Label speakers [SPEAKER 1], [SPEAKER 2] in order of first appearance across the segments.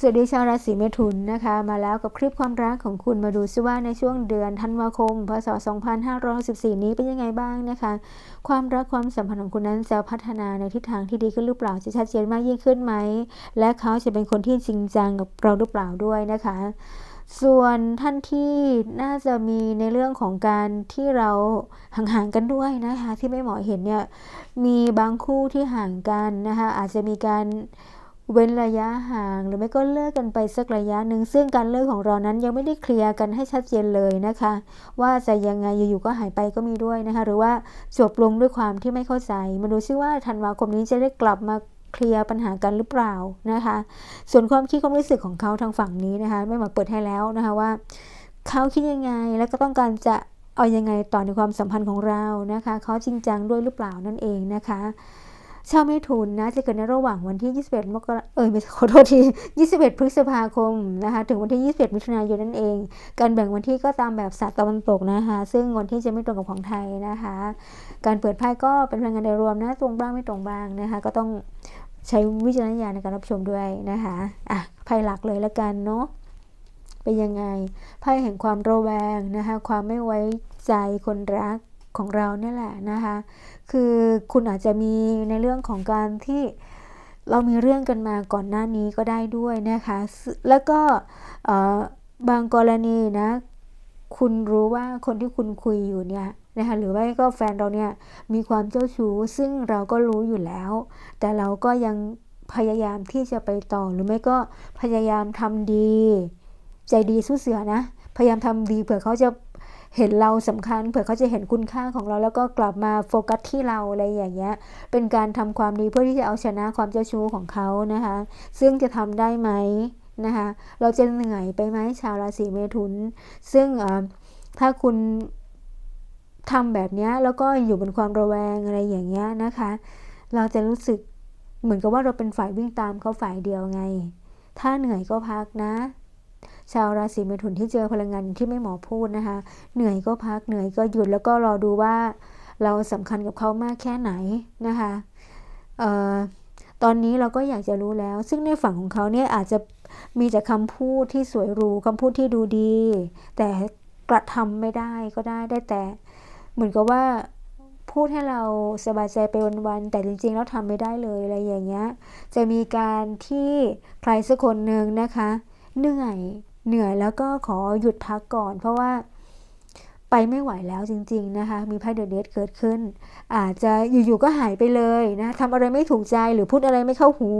[SPEAKER 1] สวัสดีชาวราศีเมถุนนะคะ มาแล้วกับคลิปความรักของคุณมาดูซิว่าในช่วงเดือนธันวาคม พศ 2564นี้เป็นยังไงบ้างนะคะ ความรักความสัมพันธ์ของคุณนั้นจะพัฒนาในทิศทางที่ดีขึ้นหรือเปล่าจะชัดเจนมากยิ่งขึ้นไหม และเขาจะเป็นคนที่จริงจังกับเราหรือเปล่าด้วยนะคะ ส่วนท่านที่น่าจะมีในเรื่องของการที่เราห่างๆกันด้วยนะคะ ที่ไม่เหมาะเห็นเนี่ยมีบางคู่ที่ห่างกันนะคะอาจจะมีการ เว้นระยะห่างหรือไม่ก็เลิกกันไปสักระยะหนึ่งซึ่งการเลิกของเรานั้นยังไม่ได้เคลียร์กันให้ชัดเจนเลยนะคะ ว่าจะยังไงอยู่ๆก็หายไปก็มีด้วยนะคะ หรือว่าจบลงด้วยความที่ไม่เข้าใจ มาดูซิว่าธันวาคมนี้จะได้กลับมาเคลียร์ปัญหากันหรือเปล่านะคะ ส่วนความคิดความรู้สึกของเขาทางฝั่งนี้นะคะ ไม่มาเปิดให้แล้วนะคะว่า เขาคิดยังไงแล้วก็ต้องการจะเอายังไงต่อในความสัมพันธ์ของเรานะคะเขาจริงจังด้วยหรือเปล่านั่นเองนะคะ ชาวเมถุนนะจะเกิดในระหว่างวันที่ 21 มกราเออไม่ขอโทษที 21 พฤษภาคมนะคะถึงวันที่ 21 มิถุนายนนั่นเอง การแบ่งวันที่ก็ตามแบบศาสตร์ตะวันตกนะคะ ซึ่งวันที่จะไม่ตรงกับของไทยนะคะ การเปิดไพ่ก็เป็นพลังงานโดยรวมนะตรงบ้างไม่ตรงบ้างนะคะ ก็ต้องใช้วิจารณญาณในการรับชมด้วยนะคะอะไพ่หลักเลยละกันเนาะเป็นยังไงไพ่แห่งความระแวงนะคะ ความไม่ไว้ใจคนรัก ของเราเนี่ยแหละนะคะ คือคุณอาจจะมีในเรื่องของการที่เรามีเรื่องกันมาก่อนหน้านี้ก็ได้ด้วยนะคะ แล้วก็บางกรณีนะ คุณรู้ว่าคนที่คุณคุยอยู่เนี่ยนะคะหรือว่าก็แฟนเราเนี่ยมีความเจ้าชู้ซึ่งเราก็รู้อยู่แล้ว แต่เราก็ยังพยายามที่จะไปต่อหรือไม่ก็พยายามทำดี ใจดีสู้เสือนะ พยายามทำดีเผื่อเขาจะ เห็นเราสำคัญ เผื่อเขาจะเห็นคุณค่าของเราแล้วก็กลับมาโฟกัสที่เราอะไรอย่างเงี้ย เป็นการทำความดีเพื่อที่จะเอาชนะความเจ้าชู้ของเขานะคะ ซึ่งจะทำได้ไหมนะคะ เราจะเหนื่อยไปไหมชาวราศีเมถุน ซึ่งถ้าคุณทำแบบนี้แล้วก็อยู่บนความระแวงอะไรอย่างเงี้ยนะคะ เราจะรู้สึกเหมือนกับว่าเราเป็นฝ่ายวิ่งตามเขาฝ่ายเดียวไง ถ้าเหนื่อยก็พักนะ ชาวราศีเมถุนที่เจอพลังงานที่ไม่หมอพูดนะคะ เหนื่อยก็พักเหนื่อยก็หยุดแล้วก็รอดูว่าเราสำคัญกับเขามากแค่ไหนนะคะออตอนนี้เราก็อยากจะรู้แล้ว ซึ่งในฝั่งของเขาเนี่ยอาจจะมีแต่คำพูดที่สวยหรูคำพูดที่ดูดี แต่กระทำไม่ได้ก็ได้ได้แต่ เหมือนกับว่าพูดให้เราสบายใจไปวันๆแต่จริงๆแล้วทำไม่ได้เลยอะไรอย่างเงี้ย จะมีการที่ใครสักคนหนึ่งนะคะ เหนื่อย เหนื่อยแล้วก็ขอหยุดพักก่อน เพราะว่าไปไม่ไหวแล้วจริง ๆนะคะ มีไพ่เดอะเดทเกิดขึ้น อาจจะอยู่ๆก็หายไปเลยนะทำอะไรไม่ถูกใจหรือพูดอะไรไม่เข้าหู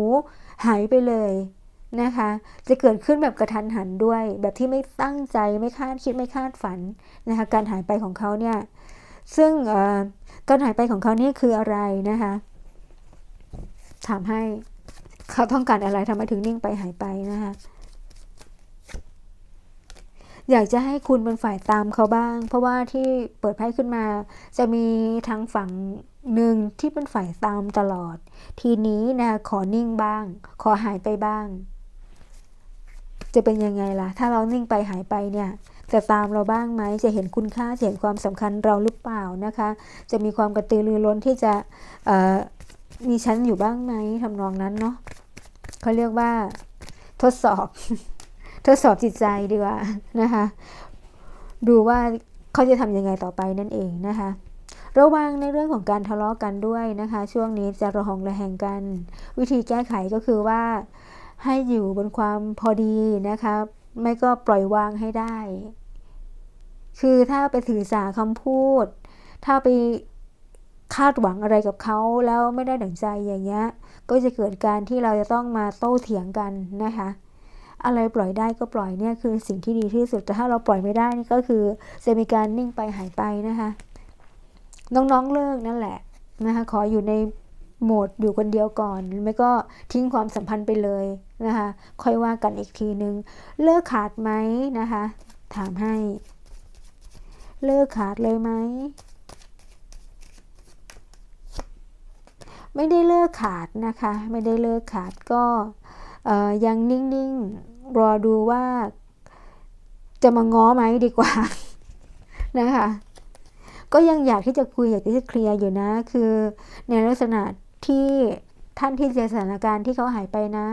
[SPEAKER 1] หายไปเลยนะคะ จะเกิดขึ้นแบบกระทันหันด้วย แบบที่ไม่ตั้งใจไม่คาดคิดไม่คาดฝันนะคะ การหายไปของเขาเนี่ย ซึ่งการหายไปของเขานี่คืออะไรนะคะ ถามให้เขาต้องการอะไรทำไมถึงนิ่งไปหายไปนะคะ อยากจะให้คุณเป็นฝ่ายตามเขาบ้าง เพราะว่าที่เปิดไพ่ขึ้นมา จะมีทางฝั่งหนึ่งที่เป็นฝ่ายตามตลอด ทีนี้นะขอนิ่งบ้าง ขอหายไปบ้าง จะเป็นยังไงล่ะ ถ้าเรานิ่งไปหายไปเนี่ยจะตามเราบ้างไหม จะเห็นคุณค่าเห็นความสำคัญเราหรือเปล่านะคะ จะมีความกระตือรือร้นที่จะมีชั้นอยู่บ้างไหมทำนองนั้นเนาะเขาเรียกว่าทดสอบ ทดสอบจิตใจดีกว่านะคะ ดูว่าเขาจะทำยังไงต่อไปนั่นเองนะคะ ระวังในเรื่องของการทะเลาะกันด้วยนะคะ ช่วงนี้จะระหองระแหงกัน วิธีแก้ไขก็คือว่าให้อยู่บนความพอดีนะคะ ไม่ก็ปล่อยวางให้ได้ คือถ้าไปถือสาคำพูด ถ้าไปคาดหวังอะไรกับเขาแล้วไม่ได้ดั่งใจอย่างเงี้ย ก็จะเกิดการที่เราจะต้องมาโต้เถียงกันนะคะ อะไรปล่อยได้ก็ปล่อยเนี่ยคือสิ่งที่ดีที่สุด แต่ถ้าเราปล่อยไม่ได้นี่ก็คือจะมีการนิ่งไปหายไปนะคะ น้องๆเลิกนั่นแหละนะคะขออยู่ในโหมดอยู่คนเดียวก่อน ไม่ก็ทิ้งความสัมพันธ์ไปเลยนะคะ ค่อยว่ากันอีกทีนึง เลิกขาดไหมนะคะ ถามให้ เลิกขาดเลยไหมไม่ได้เลิกขาดนะคะ ไม่ได้เลิกขาดก็ ยังนิ่งๆ รอดูว่าจะมาง้อไหมดีกว่านะคะก็ยังอยากที่จะคุยอยากที่จะเคลียร์อยู่นะ คือในลักษณะที่ท่านที่เจอสถานการณ์ที่เขาหายไปนะ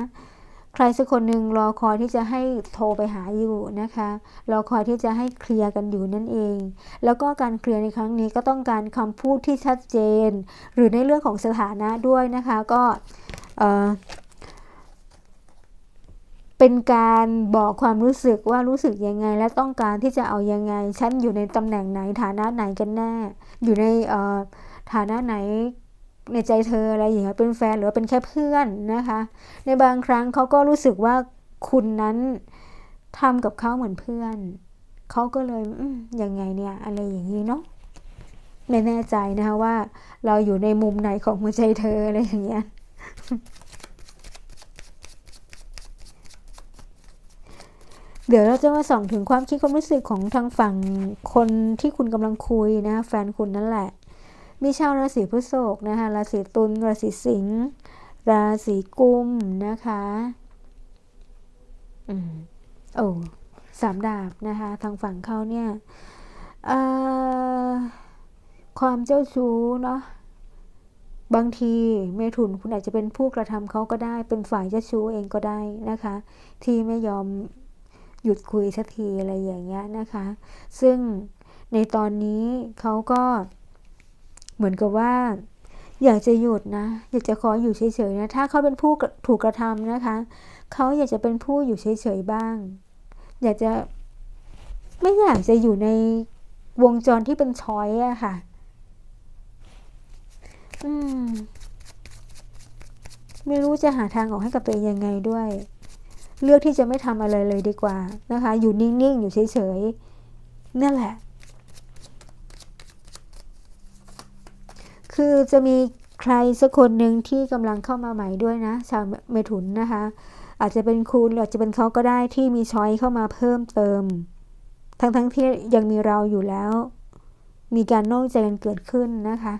[SPEAKER 1] ใครสักคนหนึ่งรอคอยที่จะให้โทรไปหาอยู่นะคะรอคอยที่จะให้เคลียร์กันอยู่นั่นเอง แล้วก็การเคลียร์ในครั้งนี้ก็ต้องการคำพูดที่ชัดเจน หรือในเรื่องของสถานะด้วยนะคะ ก็ เป็นการบอกความรู้สึกว่ารู้สึกยังไง และต้องการที่จะเอายังไง ฉันอยู่ในตำแหน่งไหนฐานะไหนกันแน่ อยู่ในฐานะไหนในใจเธออะไรอย่างเงี้ยเป็นแฟนหรือว่าเป็นแค่เพื่อนนะคะ ในบางครั้งเขาก็รู้สึกว่าคุณนั้นทำกับเขาเหมือนเพื่อน เขาก็เลยยังไงเนี่ยอะไรอย่างนี้เนาะไม่แน่ใจนะคะว่า เราอยู่ในมุมไหนของหัวใจเธออะไรอย่างเงี้ย เดี๋ยวเราจะมาส่องถึงความคิดความรู้สึกของทางฝั่งคนที่คุณกำลังคุยนะแฟนคุณนั่นแหละ มีชาวราศีพฤษภนะคะราศีตุลราศีสิงห์ราศีกุมนะคะอืมโอ้สามดาบนะคะ ทางฝั่งเขาเนี่ยความเจ้าชู้เนาะบางทีเมถุนคุณอาจจะเป็นผู้กระทำเขาก็ได้ เป็นฝ่ายเจ้าชู้เองก็ได้นะคะ ที่ไม่ยอม หยุดคุยสักทีอะไรอย่างเงี้ยนะคะ ซึ่งในตอนนี้เขาก็เหมือนกับว่า อยากจะหยุดนะ อยากจะขออยู่เฉยๆนะถ้าเขาเป็นผู้ถูกกระทำนะคะเขาอยากจะเป็นผู้อยู่เฉยๆบ้าง อยากจะไม่อยากจะอยู่ในวงจรที่เป็นช้อยอะค่ะ อืม ไม่รู้จะหาทางออกให้กับตัวเองยังไงด้วย เลือกที่จะไม่ทำอะไรเลยดีกว่านะคะ อยู่นิ่ง ๆ อยู่เฉย ๆ นั่นแหละ คือจะมีใครสักคนหนึ่งที่กำลังเข้ามาใหม่ด้วยนะ ชาวเมถุนนะคะ อาจจะเป็นคุณหรืออาจจะเป็นเขาก็ได้ที่มีช้อยเข้ามาเพิ่มเติม ทั้งๆทที่ยังมีเราอยู่แล้ว มีการนอกใจกันเกิดขึ้นนะคะ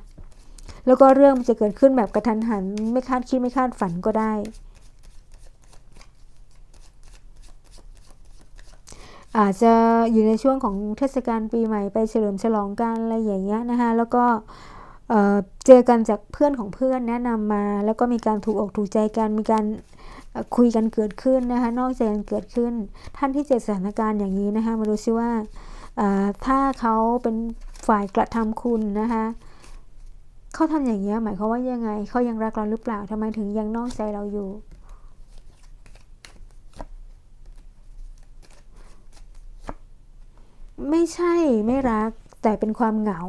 [SPEAKER 1] แล้วก็เรื่องมันจะเกิดขึ้นแบบกระทันหัน ไม่คาดคิดไม่คาดฝันก็ได้ อาจจะอยู่ในช่วงของเทศกาลปีใหม่ไปเฉลิมฉลองกันอะไรอย่างเงี้ยนะคะแล้วก็เจอกันจากเพื่อนของเพื่อนแนะนำมา แล้วก็มีการถูกอกถูกใจกันมีการคุยกันเกิดขึ้นนะคะนอกใจกันเกิดขึ้น ท่านที่เจอสถานการณ์อย่างนี้นะคะมาดูซิว่าถ้าเขาเป็นฝ่ายกระทำคุณนะคะเขาทำอย่างนี้หมายความว่ายังไงเขายังรักเราหรือเปล่าทำไมถึงยังนอกใจเราอยู่ ไม่ใช่ไม่รัก แต่เป็นความเหงา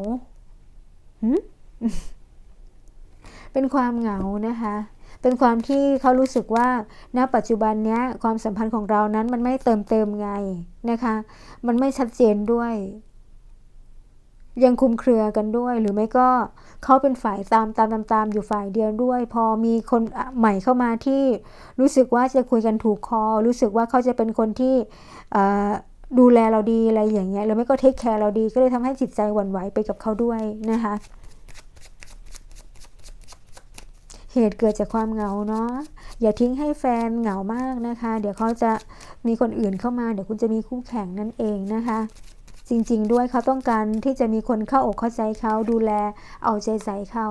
[SPEAKER 1] เป็นความเหงานะคะ เป็นความที่เขารู้สึกว่าณปัจจุบันเนี้ยความสัมพันธ์ของเรานั้นมันไม่เติมเต็มไงนะคะ มันไม่ชัดเจนด้วย ยังคุมเครือกันด้วย หรือไม่ก็เขาเป็นฝ่ายตามตามตามตามอยู่ฝ่ายเดียวด้วย พอมีคนใหม่เข้ามาที่รู้สึกว่าจะคุยกันถูกคอ รู้สึกว่าเขาจะเป็นคนที่ ดูแลเราดีอะไรอย่างเงี้ยหรือไม่ก็เทคแคร์เราดีก็เลยทำให้จิตใจหวั่นไหวไปกับเขาด้วยนะคะ เหตุเกิดจากความเหงาเนาะอย่าทิ้งให้แฟนเหงามากนะคะ เดี๋ยวเขาจะมีคนอื่นเข้ามา เดี๋ยวคุณจะมีคู่แข่งนั่นเองนะคะ จริง ๆ ด้วยเขาต้องการที่จะมีคนเข้าอกเข้าใจเขาดูแลเอาใจใส่เขา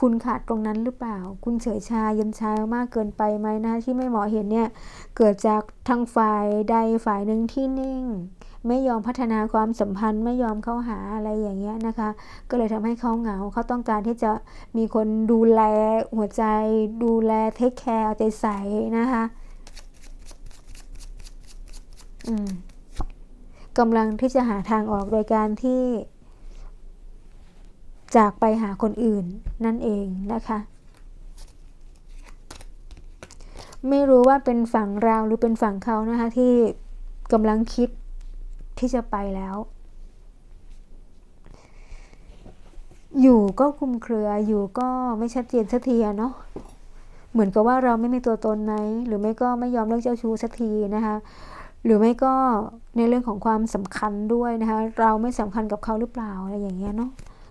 [SPEAKER 1] คุณขาดตรงนั้นหรือเปล่า คุณเฉยชาเย็นชามากเกินไปไหมนะ ที่ไม่เหมาะเห็นเนี่ย เกิดจากทางฝ่ายใดฝ่ายหนึ่งที่นิ่ง ไม่ยอมพัฒนาความสัมพันธ์ไม่ยอมเข้าหาอะไรอย่างเงี้ยนะคะ ก็เลยทำให้เขาเหงาเขาต้องการที่จะมีคนดูแลหัวใจ ดูแลเทคแคร์เอาใจใส่นะคะอืมกำลังที่จะหาทางออกโดยการที่ จากไปหาคนอื่นนั่นเองนะคะ ไม่รู้ว่าเป็นฝั่งเราหรือเป็นฝั่งเขานะคะที่กำลังคิดที่จะไปแล้ว อยู่ก็คุมเครืออยู่ก็ไม่ชัดเจนสักทีเนาะเหมือนกับว่าเราไม่มีตัวตนไหมหรือไม่ก็ไม่ยอมเลิกเจ้าชู้สักทีนะคะหรือไม่ก็ในเรื่องของความสำคัญด้วยนะคะ เราไม่สำคัญกับเขาหรือเปล่าอะไรอย่างเงี้ยเนาะ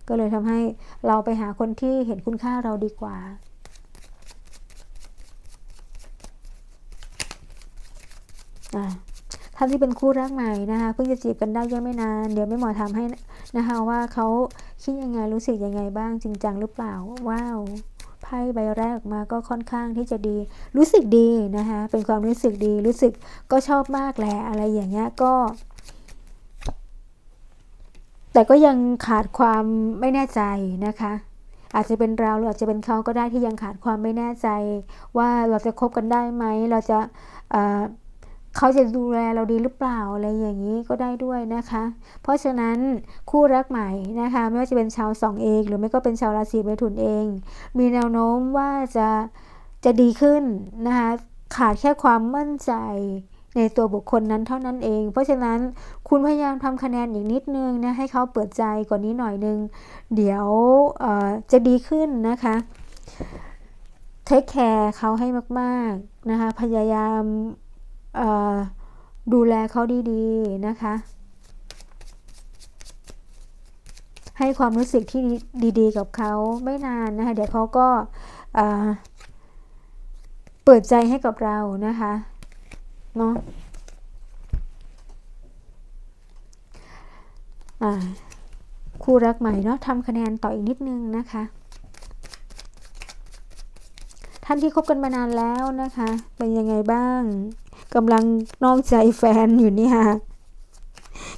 [SPEAKER 1] ก็เลยทำให้เราไปหาคนที่เห็นคุณค่าเราดีกว่า ท่านที่เป็นคู่รักใหม่นะคะเพิ่งจะจีบกันได้ยังไม่นาน เดี๋ยวไม่หมอทำให้นะคะว่าเขาคิดยังไงรู้สึกยังไงบ้างจริงจังหรือเปล่า ว้าวไพ่ใบแรกออกมาก็ค่อนข้างที่จะดี รู้สึกดีนะคะเป็นความรู้สึกดีรู้สึกก็ชอบมากแหละอะไรอย่างเงี้ยก็ แต่ก็ยังขาดความไม่แน่ใจนะคะ อาจจะเป็นเราหรืออาจจะเป็นเขาก็ได้ที่ยังขาดความไม่แน่ใจ ว่าเราจะคบกันได้ไหมเราจะเอ่อเขาจะดูแลเราดีหรือเปล่าอะไรอย่างนี้ก็ได้ด้วยนะคะ เพราะฉะนั้นคู่รักใหม่นะคะ ไม่ว่าจะเป็นชาวสองเองหรือไม่ก็เป็นชาวราศีเมถุนเอง มีแนวโน้มว่าจะจะดีขึ้นนะคะขาดแค่ความมั่นใจ ในตัวบุคคลนั้นเท่านั้นเอง เพราะฉะนั้นคุณพยายามทำคะแนนอีกนิดนึงนะให้เขาเปิดใจกว่านี้หน่อยนึง เดี๋ยวจะดีขึ้นนะคะเทคแคร์เขาให้มากๆนะคะพยายามดูแลเขาดีๆนะคะ ให้ความรู้สึกที่ดีๆ กับเขาไม่นานนะคะ เดี๋ยวเขาก็เปิดใจให้กับเรานะคะ เนาะคู่รักใหม่เนาะทำคะแนนต่ออีกนิดนึงนะคะ ท่านที่คบกันมานานแล้วนะคะ เป็นยังไงบ้างกำลังนอกใจแฟนอยู่เนี่ย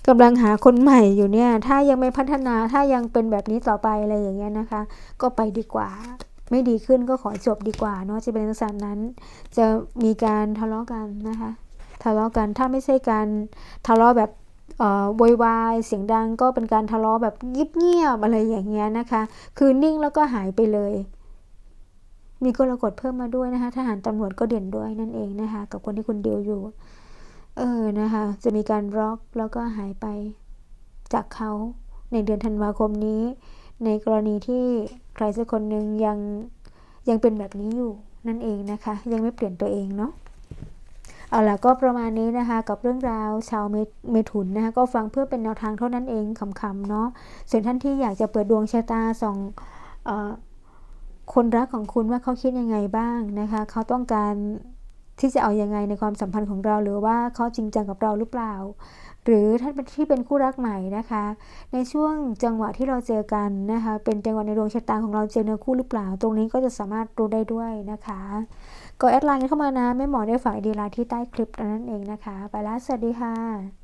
[SPEAKER 1] กำลังหาคนใหม่อยู่เนี่ย ถ้ายังไม่พัฒนาถ้ายังเป็นแบบนี้ต่อไปอะไรอย่างเงี้ยนะคะ ก็ไปดีกว่า ไม่ดีขึ้นก็ขอจบดีกว่าเนาะจะเป็นลักษณะนั้น จะมีการทะเลาะกันนะคะ ทะเลาะกันถ้าไม่ใช่การทะเลาะแบบโวยวายเสียงดังก็เป็นการทะเลาะแบบเงียบๆอะไรอย่างเงี้ยนะคะ คือนิ่งแล้วก็หายไปเลย มีกรกฎเพิ่มมาด้วยนะคะทหารตำรวจก็เด่นด้วยนั่นเองนะคะ กับคนที่คุณเดียวอยู่เออนะคะ จะมีการร็อกแล้วก็หายไปจากเขาในเดือนธันวาคมนี้ ในกรณีที่ใครสักคนหนึ่งยังยังเป็นแบบนี้อยู่นั่นเองนะคะ ยังไม่เปลี่ยนตัวเองเนาะ เอาล่ะก็ประมาณนี้นะคะ กับเรื่องราวชาวเมถุนนะคะก็ฟังเพื่อเป็นแนวทางเท่านั้นเองคำๆเนาะส่วนท่านที่อยากจะเปิดดวงชะตาส่องคนรักของคุณว่าเขาคิดยังไงบ้างนะคะ เขาต้องการที่จะเอายังไงในความสัมพันธ์ของเรา หรือว่าเขาจริงจังกับเราหรือเปล่า หรือท่านที่เป็นคู่รักใหม่นะคะ ในช่วงจังหวะที่เราเจอกันนะคะ เป็นจังหวะในดวงชะตาของเราเจอเนื้อคู่หรือเปล่า ตรงนี้ก็จะสามารถรู้ได้ด้วยนะคะ ก็แอดไลน์เข้ามานะแม่หมอได้ฝากดีไลน์ที่ใต้คลิปนั่นเองนะคะ ไปแล้วสวัสดีค่ะ